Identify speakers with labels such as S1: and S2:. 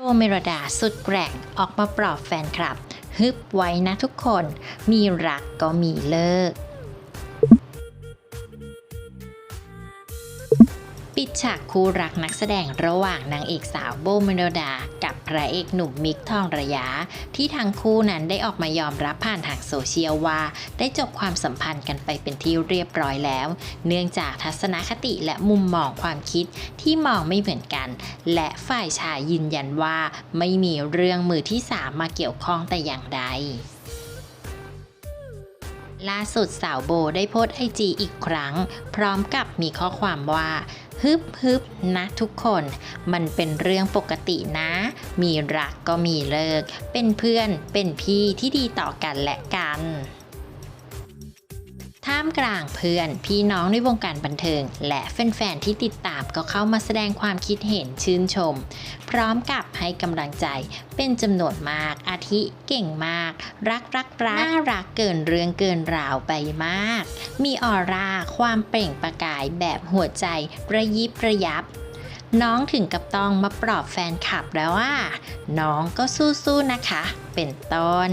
S1: โอเมรดาสุดแกร่งออกมาปลอบแฟนคลับฮึบไว้นะทุกคน มีรักก็มีเลิก ปิดฉากคู่รักนักแสดงระหว่างนางเอกสาวโบเมโนดา กับพระเอกหนุ่มมิกทองระยะ ที่ทั้งคู่นั้นได้ออกมายอมรับผ่านทางโซเชียลว่า ได้จบความสัมพันธ์กันไปเป็นที่เรียบร้อยแล้ว เนื่องจากทัศนคติและมุมมองความคิดที่มองไม่เหมือนกัน และฝ่ายชายยืนยันว่าไม่มีเรื่องมือที่สามมาเกี่ยวข้องแต่อย่างใด ล่าสุดสาวโบได้โพสไอจีอีกครั้ง พร้อมกับมีข้อความว่าฮึบฮึบนะทุกคน มันเป็นเรื่องปกตินะ มีรักก็มีเลิก เป็นเพื่อนเป็นพี่ที่ดีต่อกันและกัน ท่ามกลางเพื่อน พี่น้องในวงการบันเทิง และแฟนๆที่ติดตามก็เข้ามาแสดงความคิดเห็นชื่นชม พร้อมกับให้กำลังใจเป็นจำนวนมาก อาทิเก่งมาก รักรักรักน่ารักเกินเรื่องเกินราวไปมาก มีออร่าความเปล่งประกายแบบหัวใจระยิบระยับน้องถึงกับต้องมาปลอบแฟนคลับแล้วว่า น้องก็สู้ๆนะคะ เป็นต้น